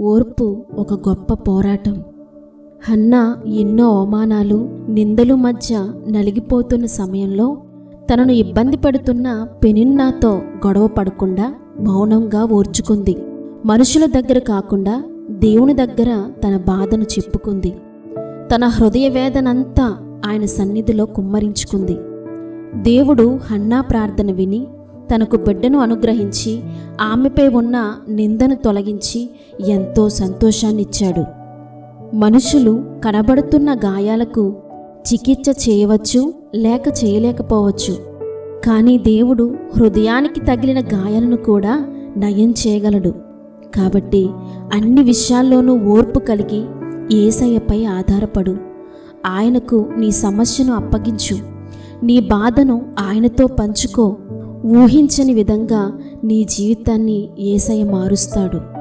ఓర్పు ఒక గొప్ప పోరాటం. హన్నా ఎన్నో అవమానాలు నిందలు మధ్య నలిగిపోతున్న సమయంలో తనను ఇబ్బంది పెడుతున్న పెనిన్నాతో గొడవ పడకుండా మౌనంగా ఓర్చుకుంది. మనుషుల దగ్గర కాకుండా దేవుని దగ్గర తన బాధను చెప్పుకుంది. తన హృదయ వేదనంతా ఆయన సన్నిధిలో కుమ్మరించుకుంది. దేవుడు హన్నా ప్రార్థన విని తనకు బిడ్డను అనుగ్రహించి ఆమెపై ఉన్న నిందను తొలగించి ఎంతో సంతోషాన్నిచ్చాడు. మనుషులు కనబడుతున్న గాయాలకు చికిత్స చేయవచ్చు లేక చేయలేకపోవచ్చు. కానీ దేవుడు హృదయానికి తగిలిన గాయాలను కూడా నయం చేయగలడు. కాబట్టి అన్ని విషయాల్లోనూ ఓర్పు కలిగి ఏసయ్యపై ఆధారపడు. ఆయనకు నీ సమస్యను అప్పగించు. నీ బాధను ఆయనతో పంచుకో. ఊహించని విధంగా నీ జీవితాన్ని ఏసయ మారుస్తాడు.